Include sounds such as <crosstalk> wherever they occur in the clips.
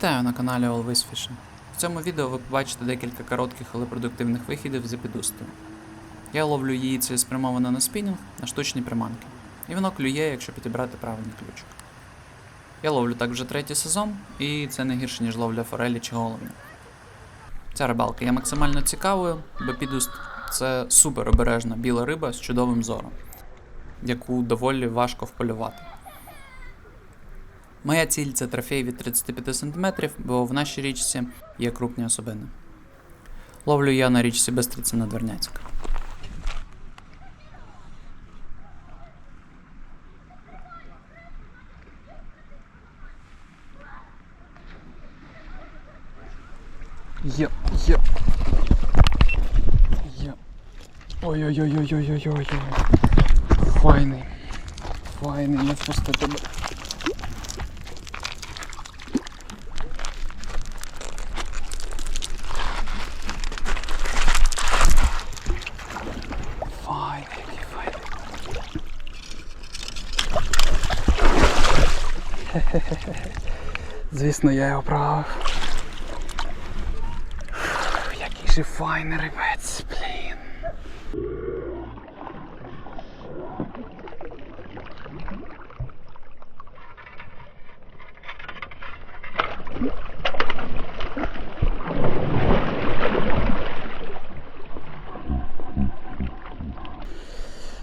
Вітаю на каналі Always Fishing. В цьому відео ви побачите декілька коротких, але продуктивних вихідів з епідустою. Я ловлю її цілеспрямовано на спінінг на штучні приманки. І воно клює, якщо підібрати правильний ключик. Я ловлю так вже третій сезон, і це не гірше, ніж ловля форелі чи головня. Ця рибалка є максимально цікавою, бо підуст це супер обережна біла риба з чудовим зором, яку доволі важко вполювати. Моя ціль це трофей від 35 см, бо в нашій річці є крупні особини. Ловлю я на річці Бестриця на Дверняцька. Є, є. Є. Ой-ой-ой-ой-ой-ой-ой. Файний. Файний, не впусти тебе. Файний, який файний. <laughs> Звісно, я його правив. Який же файний рибець, блін.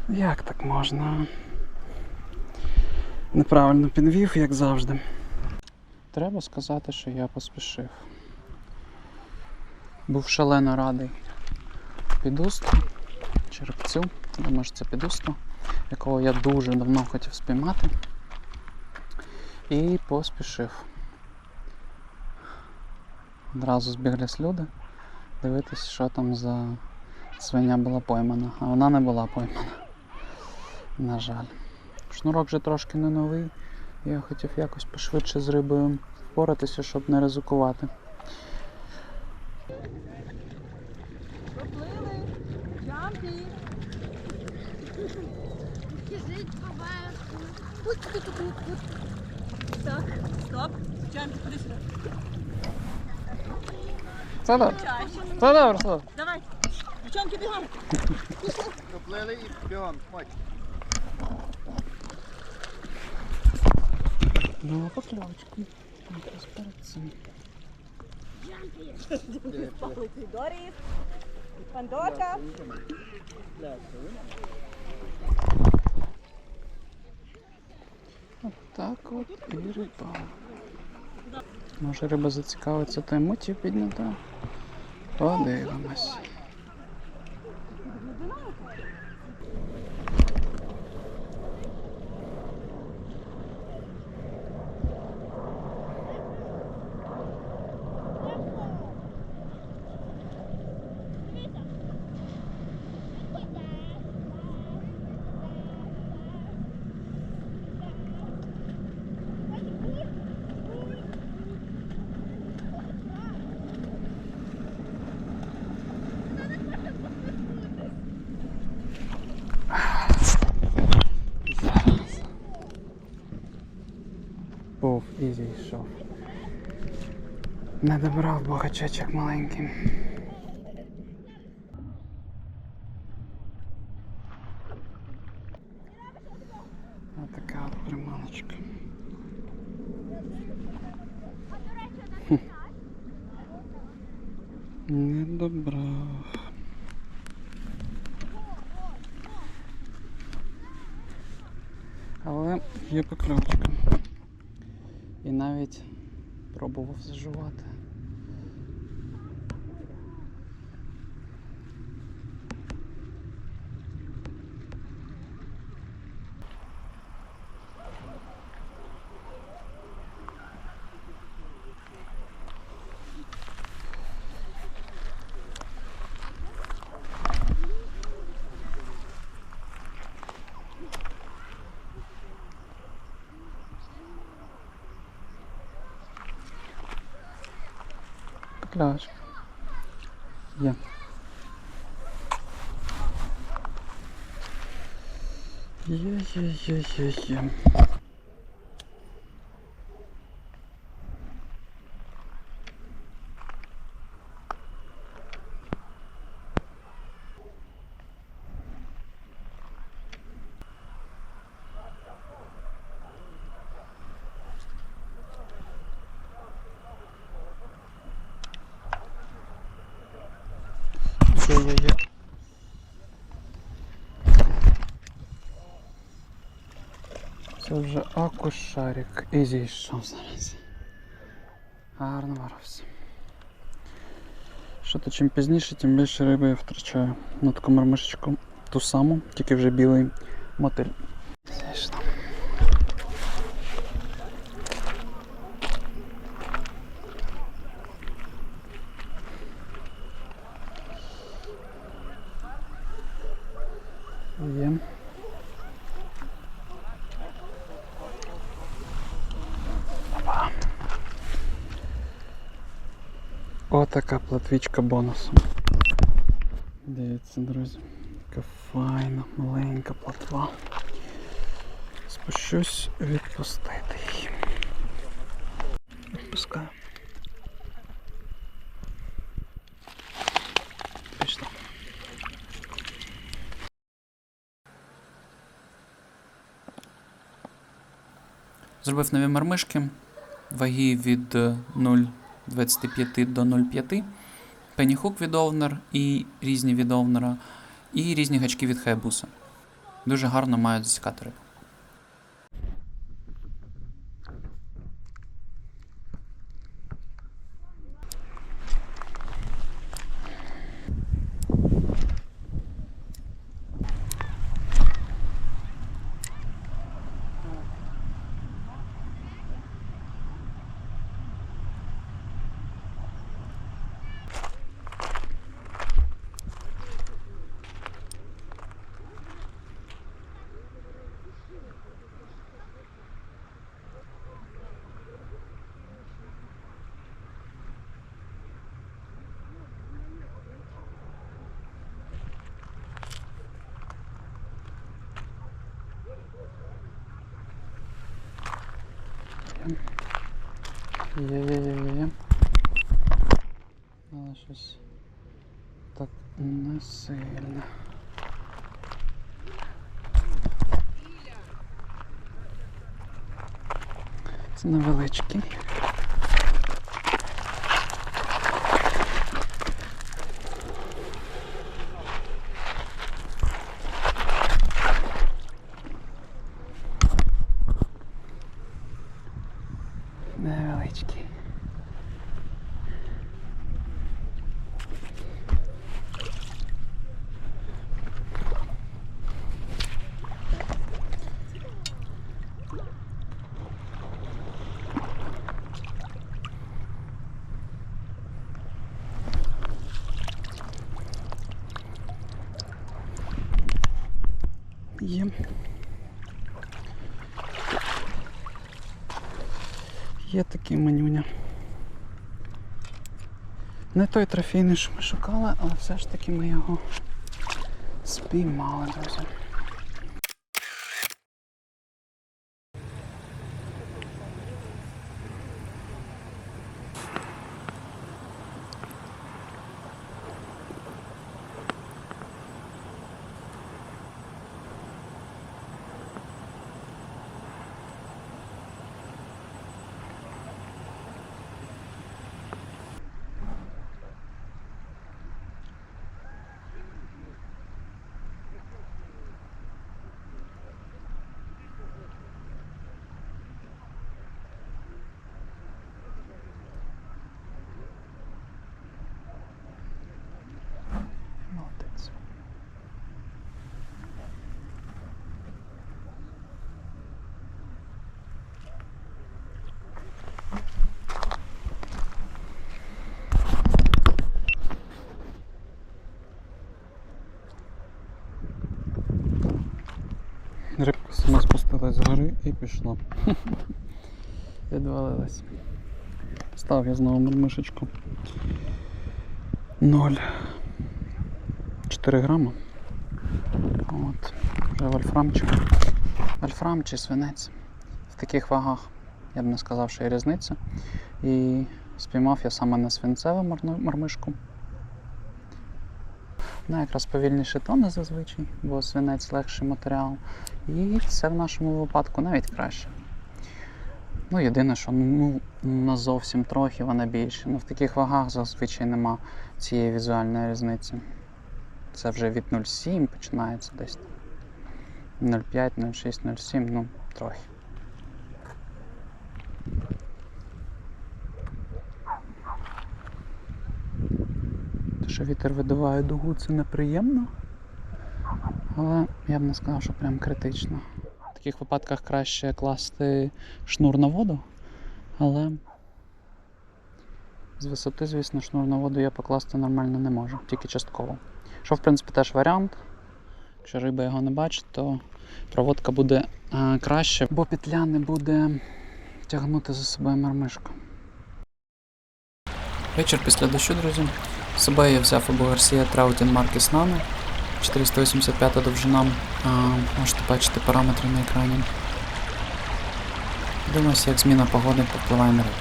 Як так можна? Неправильно підвів, як завжди. Треба сказати, що я поспішив. Був шалено радий підусту, черепцю, думаю, що це підусту, якого я дуже давно хотів спіймати. І поспішив. Одразу збіглись люди дивитись, що там за свиня була поймана, а вона не була поймана. На жаль. Шнурок вже трошки не новий. Я хотів якось пошвидше з рибою впоратися, щоб не ризикувати. Поплили, джампі. Поверху. Тут, тут, тут, тут, тут. Так, стоп. Джампі, куди сюди? Це добре. Це добре, це добре. Давай. Дівчонки, бігом. Доплили і бігом, ходь. Ну, покльовочку. Якраз перед цим. Пахли Дорів. Пандорка. Так от і риба. Може риба зацікавиться, й мотів піднята. Подивимось. Був і зійшов. Не добрав богачечок маленький. Ось от приманочка. Не добрав. Але є покльовочка. І навіть пробував зажувати. Покльовочка. Є. Є, є, є, є, є. Є-є-є. Це вже акушарик. І зійшов зараз. Гарно варився. Що то чим пізніше, тим більше риби я втрачаю. На таку мармишечку ту саму, тільки вже білий мотиль. така платвічка бонусом. Дивіться, друзі, яка файна, маленька платва. Спущусь відпустити її. Відпускаю. Зробив нові мармишки, ваги від е, 0. 25 до 0,5, пеніхук від овнер і різні від овнера, і різні гачки від хайбуса. Дуже гарно мають засікати рибу. Є-є-є-є. Але щось так не сильно. Це. Невеличкий. Є. Є такі манюня. Не той трофейний, що ми шукали, але все ж таки ми його спіймали, друзі. Рибка сама спустилась з гори і пішла. <laughs> Відвалилась. Став я знову мишечку. 0,4 грама. От. Вже вольфрамчик. Вольфрам чи свинець. В таких вагах я б не сказав, що є різниця. І спіймав я саме на свинцеву мармишку. Вона якраз повільніші тони зазвичай, бо свинець легший матеріал. І це в нашому випадку навіть краще. Ну, єдине, що ну, на зовсім трохи вона більше. Ну, в таких вагах зазвичай нема цієї візуальної різниці. Це вже від 0,7 починається десь. 0,5, 0,6, 0,7, ну, трохи. Те, що вітер видуває дугу, це неприємно. Але я б не сказав, що прям критично. В таких випадках краще класти шнур на воду, але з висоти, звісно, шнур на воду я покласти нормально не можу, тільки частково. Що, в принципі, теж варіант. Якщо риба його не бачить, то проводка буде а, краще, бо петля не буде тягнути за собою мармишку. Вечір після дощу, друзі. З собою я взяв або Гарсія Траутін Маркіс Nano. 485 довжина. А, можете бачити параметри на екрані. Дивимося, як зміна погоди впливає на рибу.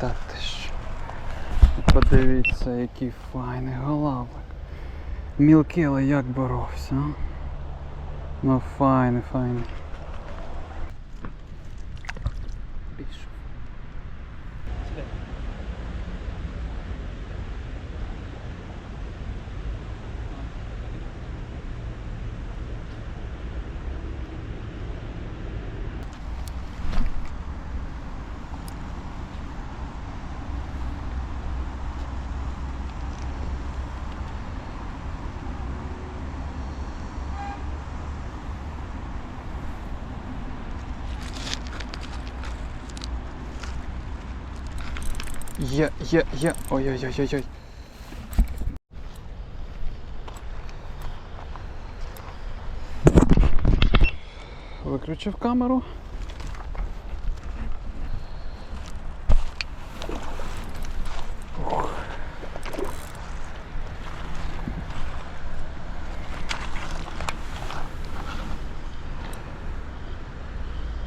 Та ти що? Подивіться, який файний голавик. Мілкий, як боровся? Ну файний, файний. Є, є, є. Ой-ой-ой-ой-ой. Виключив камеру. Ух.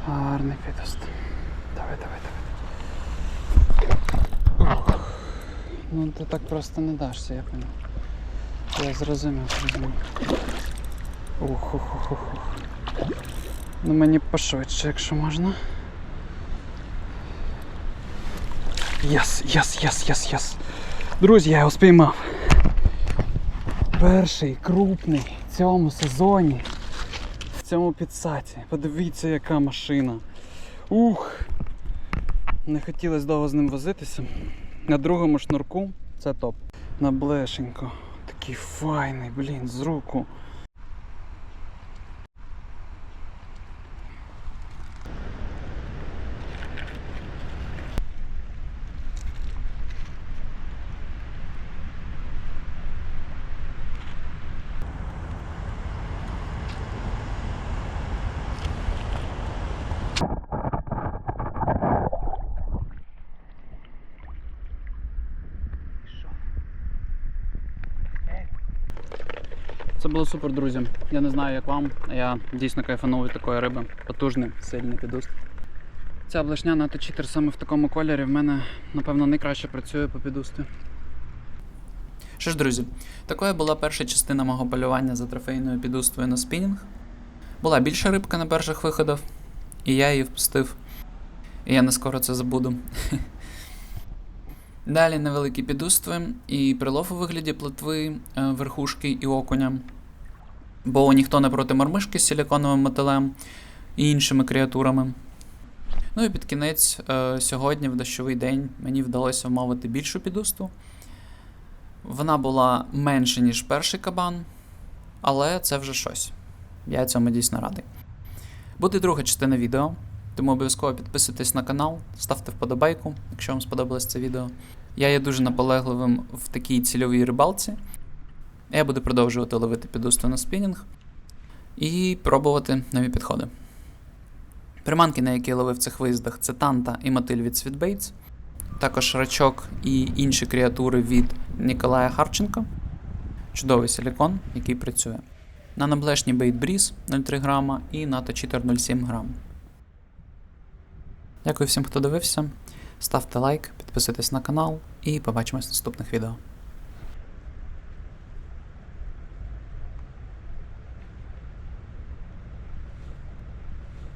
Гарний підост. Давай, давай, давай. Ну ти так просто не дашся, я понял. Я зрозумів, зрозумів. Ух, ух, ух, ух. Ну мені пошвидше, якщо можна. Єс, єс, єс, єс, єс. Друзі, я його спіймав. Перший крупний в цьому сезоні. В цьому підсаці. Подивіться, яка машина. Ух! Не хотілося довго з ним возитися. На другому шнурку це топ. На блешенько. Такий файний, блін, з руку. Було супер, друзі. Я не знаю, як вам. Я дійсно кайфанув від такої риби. Потужний, сильний підуст. Ця блешня на читер саме в такому кольорі в мене, напевно, найкраще працює по підусту. Що ж, друзі, такою була перша частина мого полювання за трофейною підуствою на спінінг. Була більша рибка на перших виходах, і я її впустив. І я не скоро це забуду. Далі невеликі підустви і прилов у вигляді плотви, е, верхушки і окуня. Бо ніхто не проти мормишки з силіконовим мотилем і іншими креатурами. Ну і під кінець, е, сьогодні, в дощовий день, мені вдалося вмовити більшу підусту. Вона була менше, ніж перший кабан, але це вже щось. Я цьому дійсно радий. Буде друга частина відео, тому обов'язково підписуйтесь на канал, ставте вподобайку, якщо вам сподобалось це відео. Я є дуже наполегливим в такій цільовій рибалці. Я буду продовжувати ловити підусту на спінінг і пробувати нові підходи. Приманки, на які я ловив в цих виїздах, це танта і мотиль від Sweetbaits, також рачок і інші креатури від Ніколая Харченка. Чудовий силікон, який працює. На наблешні Breeze 0,3 грама і НАТО Cheater 0,7 грам. Дякую всім, хто дивився. Ставте лайк, підписуйтесь на канал і побачимось в наступних відео.